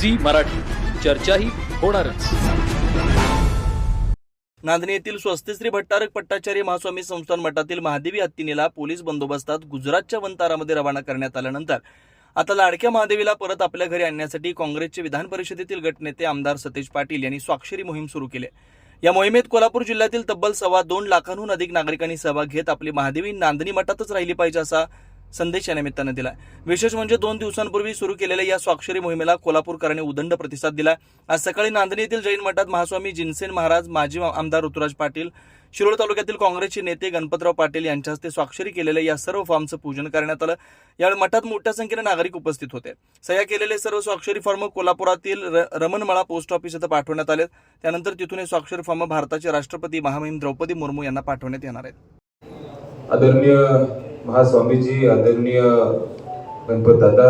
Zee Marathi चर्चाही होणारच नांदणी येथील स्वस्तिश्री भट्टारक पट्टाचार्य महास्वामी संस्थान मठातील महादेवी हत्तीनेला पोलीस बंदोबस्तात गुजरातच्या वंतारामध्ये रवाना करण्यात आल्यानंतर आता लाडक्या महादेवीला परत आपल्या घरी आणण्यासाठी काँग्रेसचे विधान परिषदेतील गटनेते आमदार सतेज पाटील यांनी स्वाक्षरी मोहीम सुरू केली आहे. या मोहिमेत कोल्हापूर जिल्ह्यातील तब्बल सव्वा दोन लाखांहून अधिक नागरिकांनी सहभाग घेत आपली महादेवी नांदणी मठातच राहिली पाहिजे असा संदेश या निमित्तानं दिला विशेष म्हणजे दोन दिवसांपूर्वी सुरू केलेल्या या स्वाक्षरी मोहिमेला कोल्हापूरकरांनी उदंड प्रतिसाद दिला आज सकाळी नांदणी येथील जैन मठात महास्वामी जिनसेन महाराज माजी आमदार ऋतुराज पाटील शिरोळ तालुक्यातील काँग्रेसचे नेते गणपतराव पाटील यांच्या हस्ते स्वाक्षरी केलेल्या या सर्व फॉर्मचं पूजन करण्यात आलं. यावेळी मठात मोठ्या संख्येने नागरिक उपस्थित होते. सह्या केलेले सर्व स्वाक्षरी फॉर्म कोल्हापुरातील रमणमाळा पोस्ट ऑफिस इथं पाठवण्यात आले त्यानंतर तिथून हे स्वाक्षरी फॉर्म भारताचे राष्ट्रपती महामहिम द्रौपदी मुर्मू यांना पाठवण्यात येणार आहेत. आदरणीय महास्वामीजी आदरणीय गणपत दादा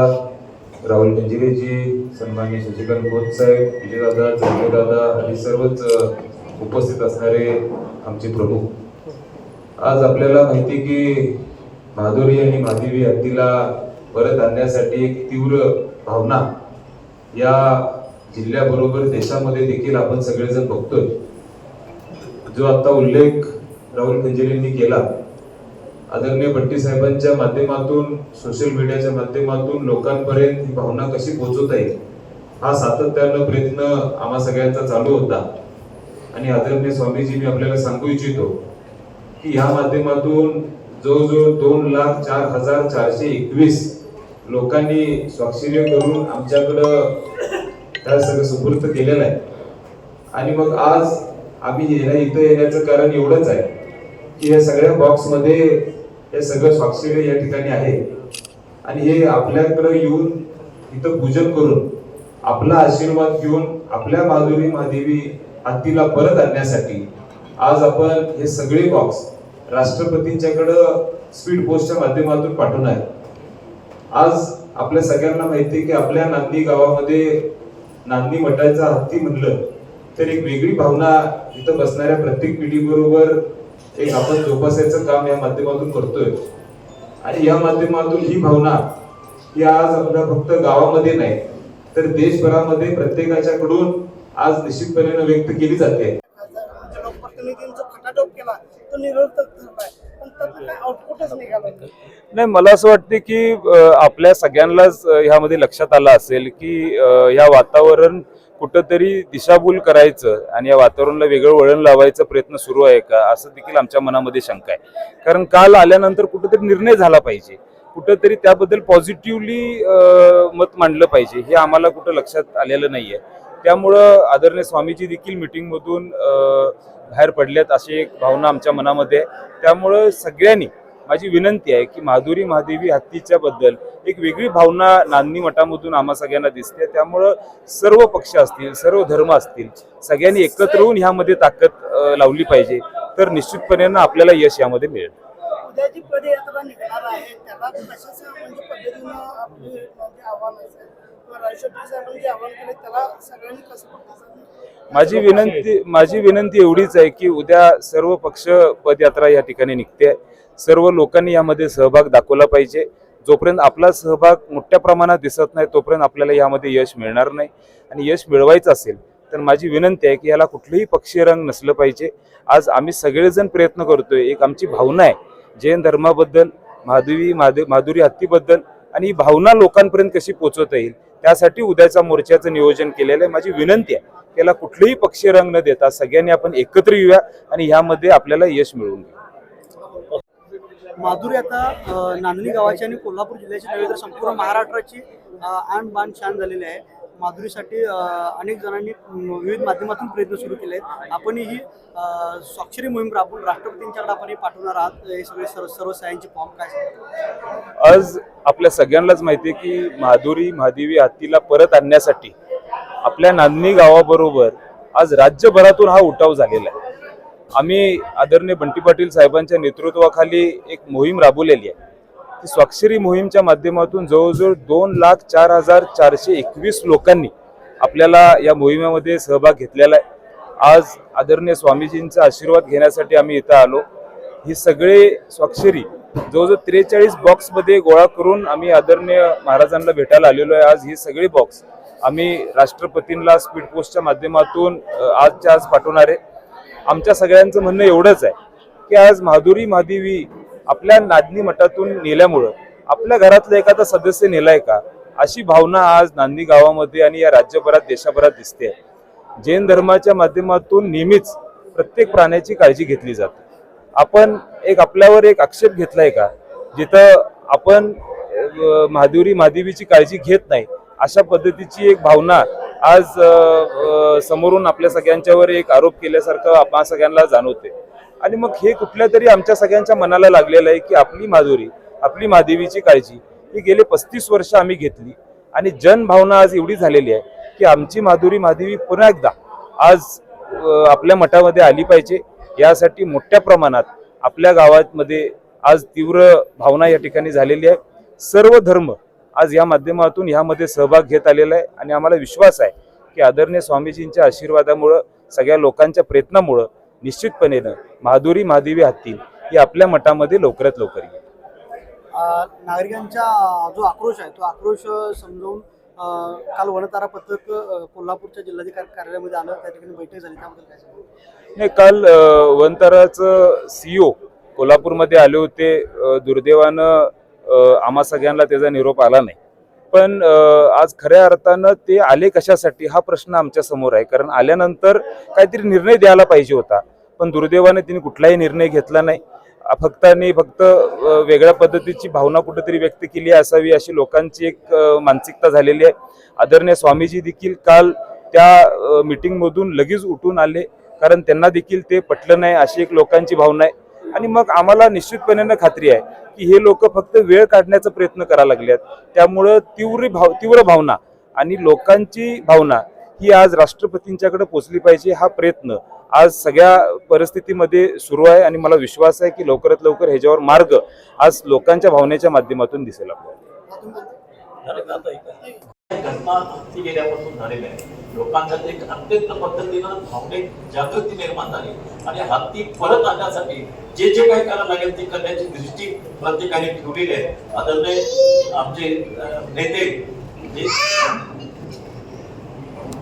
राहुल गंजिरेजी सन्मान्य शशिकांत खोत साहेब विजयदादा चंद्रदादा आणि सर्वच उपस्थित असणारे आमचे प्रमुख. आज आपल्याला माहिती की माधुरी आणि महादेवी हत्तीला परत आणण्यासाठी एक तीव्र भावना या जिल्ह्याबरोबर देशामध्ये देखील आपण सगळेजण बघतोय. जो आता उल्लेख राहुल खंजेरेंनी केला आदरणीय भट्टी साहेबांच्या माध्यमातून सोशल मीडियाच्या माध्यमातून लोकांपर्यंत ही भावना कशी पोहोचवता येईल हा सातत्यानं प्रयत्न आम्हा सगळ्यांचा चालू होता. आणि आदरणीय स्वामीजी मी आपल्याला सांगू इच्छितो की ह्या माध्यमातून जवळजवळ दोन लाख चार हजार चारशे एकवीस लोकांनी स्वाक्षरी करून आमच्याकडं त्या सगळं सुपूर्त केलेलं आहे. आणि मग आज आम्ही येण्या इथं येण्याचं कारण एवढंच आहे की या सगळ्या बॉक्समध्ये हे सगळं स्वाक्षरी या ठिकाणी आहे. आणि हे आपल्याकडे येऊन इथं पूजन करून आपला आशीर्वाद घेऊन आपल्या माधुरी महादेवी हत्तीला परत आणण्यासाठी आज आपण हे सगळे बॉक्स राष्ट्रपतींच्याकडं स्पीड पोस्टच्या माध्यमातून पाठवणार आहे आज आपल्या सगळ्यांना माहिती आहे की आपल्या नांदी गावामध्ये नांदी मठाचा हत्ती म्हणलं तर एक वेगळी भावना इथं बसणाऱ्या प्रत्येक पिढी बरोबर एक आपण जोपासायचं काम या माध्यमातून करतोय. आणि या माध्यमातून ही भावना ही आज आपल्या फक्त गावामध्ये नाही तर देशभरामध्ये प्रत्येकाच्याकडून आज निश्चितपणे व्यक्त केली जाते. आमच्या लोकप्रतिनिधींचा खटाटोप केला तो निरर्थक ठरलाय पण त्यातनं काय आउटपुटच निघालं नाही. मला असं वाटते की आपल्या सगळ्यांनाच ह्यामध्ये लक्षात आलं असेल की ह्या वातावरण कुठंतरी दिशाभूल करायचं आणि या वातावरणाला वेगळं वळण लावायचा प्रयत्न सुरू आहे का? असं देखील आमच्या मनामध्ये शंका आहे. कारण काल आल्यानंतर कुठंतरी निर्णय झाला पाहिजे. कुठंतरी त्याबद्दल पॉझिटिव्हली मत मांडलं पाहिजे. हे आम्हाला कुठं लक्षात आलेलं नाही आहे त्यामुळं आदरणीय स्वामीजी देखील मिटिंगमधून बाहेर पडल्यात अशी एक भावना आमच्या मनामध्ये आहे. त्यामुळं सगळ्यांनी माझी विनंती आहे की माधुरी महादेवी हत्तीच्या बद्दल एक वेगळी भावना नांदणी मठामधून आम्हा सगळ्यांना दिसते. त्यामुळं सर्व पक्ष असतील सर्व धर्म असतील सगळ्यांनी एकत्र येऊन ह्यामध्ये ताकद लावली पाहिजे. तर निश्चितपणे आपल्याला यश यामध्ये मिळेल. म्हणजे म्हणजे माझी विनंती माझी विनंती एवढीच आहे की उद्या सर्व पक्ष पदयात्रा या ठिकाणी निघते. सर्व लोकांनी यामध्ये सहभाग दाखवला पाहिजे. जोपर्यंत आपला सहभाग मोठ्या प्रमाणात दिसत नाही तोपर्यंत आपल्याला यामध्ये यश मिळणार नाही. आणि यश मिळवायचं असेल तर माझी विनंती आहे की याला कुठलंही पक्षीय रंग नसलं पाहिजे. आज आम्ही सगळेजण प्रयत्न करतोय. एक आमची भावना आहे जैन धर्माबद्दल माधवी माधु माधुरी हत्तीबद्दल आणि ही भावना लोकांपर्यंत कशी पोहोचवता येईल त्यासाठी उद्याच्या मोर्चाचं नियोजन केलेलं आहे. माझी विनंती आहे की याला कुठलेही पक्षीय रंग न देता सगळ्यांनी आपण एकत्र येऊया आणि ह्यामध्ये आपल्याला यश मिळवून घेऊ माधुरी आता नांदणी गावाची आणि कोल्हापूर जिल्ह्याची नव्हे तर संपूर्ण महाराष्ट्राची आण आन बान झालेली आहे. माधुरीसाठी अनेक जणांनी विविध माध्यमातून प्रयत्न सुरू केले आहेत. आपण ही स्वाक्षरी मोहीम राबवून राष्ट्रपतींच्याकडे आपण पाठवणार आहात. हे सगळे सर्व सर्व सायांचे फॉर्म काय आज आपल्या सगळ्यांनाच माहिती आहे की माधुरी महादेवी हत्तीला परत आणण्यासाठी आपल्या नांदणी गावाबरोबर आज राज्यभरातून हा उठाव झालेला आहे. आम्ही आदरणीय बंटी पाटील साहेबांच्या नेतृत्वाखाली एक मोहीम राबवलेली आहे. ती स्वाक्षरी मोहीमच्या माध्यमातून जवळजवळ दोन लाख चार हजार चारशे एकवीस लोकांनी आपल्याला या मोहिमेमध्ये सहभाग घेतलेला आहे. आज आदरणीय स्वामीजींचा आशीर्वाद घेण्यासाठी आम्ही इथं आलो. ही सगळे स्वाक्षरी जवळजवळ त्रेचाळीस बॉक्समध्ये गोळा करून आम्ही आदरणीय महाराजांना भेटायला आलेलो आहे. आज ही सगळी बॉक्स आम्ही राष्ट्रपतींना स्पीड पोस्टच्या माध्यमातून आजच्या आज पाठवणार आहे. आमच्या सगळ्यांचं म्हणणं एवढंच आहे की आज माधुरी महादेवी आपल्या नादनी मठातून नेल्यामुळं आपल्या घरातलं एखादा सदस्य नेलाय का? अशी भावना आज नांदी गावामध्ये आणि या राज्यभरात देशाभरात दिसते जैन धर्माच्या माध्यमातून नेहमीच प्रत्येक प्राण्याची काळजी घेतली जाते. आपण एक आपल्यावर एक आक्षेप घेतलाय का? जिथं आपण अ, माधुरी महादेवीची काळजी घेत नाही अशा पद्धतीची एक भावना आज समोरून आपल्या सगळ्यांच्यावर एक आरोप केल्यासारखं आपण सगळ्यांना जाणवते. आणि मग हे कुठल्या तरी आमच्या सगळ्यांच्या मनाला लागलेलं आहे की आपली माधुरी आपली महादेवीची काळजी ही गेले पस्तीस वर्ष आम्ही घेतली. आणि जनभावना आज एवढी झालेली आहे की आमची माधुरी महादेवी पुन्हा एकदा आज आपल्या मठामध्ये आली पाहिजे. यासाठी मोठ्या प्रमाणात आपल्या गावामध्ये आज तीव्र भावना या ठिकाणी झालेली आहे. सर्व धर्म आज या माध्यमातून यामध्ये सहभाग घेत आलेला आहे आणि आम्हाला विश्वास आहे की आदरणीय स्वामीजींच्या आशीर्वादामुळं सगळ्या लोकांच्या प्रयत्नामुळं निश्चितपणेनं माधुरी महादेवी हत्ती ही आपल्या मठामध्ये लवकरात लवकर येईल. नागरिकांचा जो आक्रोश आहे तो आक्रोश समजावून काल वनतारा पथक कोल्हापूरच्या जिल्हाधिकारी कार्यालयामध्ये आलं त्या ठिकाणी बैठक झाली. त्याबद्दल काय? नाही काल वनतराचं सीईओ कोल्हापूरमध्ये आले होते. दुर्दैवानं आम्हा सगळ्यांना त्याचा निरोप आला नाही. पण आज खऱ्या अर्थानं ते आले कशासाठी हा प्रश्न आमच्यासमोर आहे. कारण आल्यानंतर काहीतरी निर्णय द्यायला पाहिजे होता. पण दुर्दैवाने तिने कुठलाही निर्णय घेतला नाही. फक्त आणि फक्त वेगळ्या पद्धतीची भावना कुठेतरी व्यक्त केली असावी अशी लोकांची एक मानसिकता झालेली आहे. आदरणीय स्वामीजी देखील काल त्या मीटिंगमधून लगेच उठून आले. कारण त्यांना देखील ते पटलं नाही अशी एक लोकांची भावना आहे. आणि मग आम्हाला निश्चितपणे खात्री आहे की हे लोक फक्त वेळ काढण्याचा प्रयत्न करायला लागले आहेत त्यामुळं तीव्र भाव तीव्र भावना आणि लोकांची भावना ही आज राष्ट्रपतींच्याकडे पोचली पाहिजे हा प्रयत्न आज सगळ्या परिस्थितीमध्ये सुरू आहे आणि मला विश्वास आहे की लवकरात लवकर ह्याच्यावर मार्ग आज लोकांच्या भावनेच्या माध्यमातून दिसेल आपल्याला घटना हत्ती गेल्यापासून झालेल्या आहे. लोकांच्यात एक अत्यंत पद्धतीनं भावनिक जागृती निर्माण झाली. आणि हत्ती परत आणण्यासाठी जे जे काही करायला लागेल ते करण्याची दृष्टी प्रत्येकाने ठेवलेली आहे. आदरणीय आमचे नेते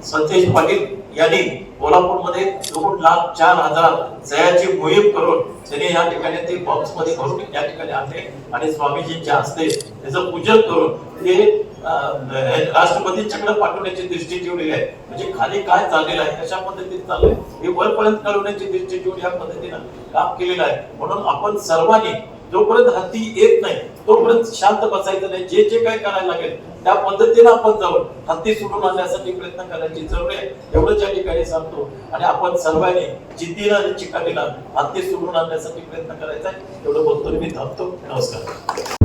संतेश पाटील यांनी कोल्हापूरमध्ये दोन लाख चार हजार सह्याची मोहीम करून त्यांनी या ठिकाणी ते बॉक्समध्ये भरून या ठिकाणी आणले. आणि स्वामीजींच्या हस्ते त्याचं पूजन करून ते राष्ट्रपतींच्याकडे पाठवण्याची दृष्टी ठेवलेली आहे. म्हणजे खाली काय चाललेलं आहे कशा पद्धतीने चाललंय हे वरपर्यंत कळवण्याची दृष्टी ठेवून या पद्धतीनं काम केलेलं आहे. म्हणून आपण सर्वांनी जोपर्यंत हत्ती येत नाही तोपर्यंत शांत बसायचं नाही. जे जे काय करायला लागेल त्या पद्धतीने आपण जाऊन हत्ती सोडून आणण्यासाठी प्रयत्न करायची जरूर आहे. एवढंच या ठिकाणी सांगतो. आणि आपण सर्वांनी जिद्दीनं आणि चिकाटीला हत्ती सोडून आणण्यासाठी प्रयत्न करायचा आहे. एवढं बोलतो मी थांबतो. नमस्कार.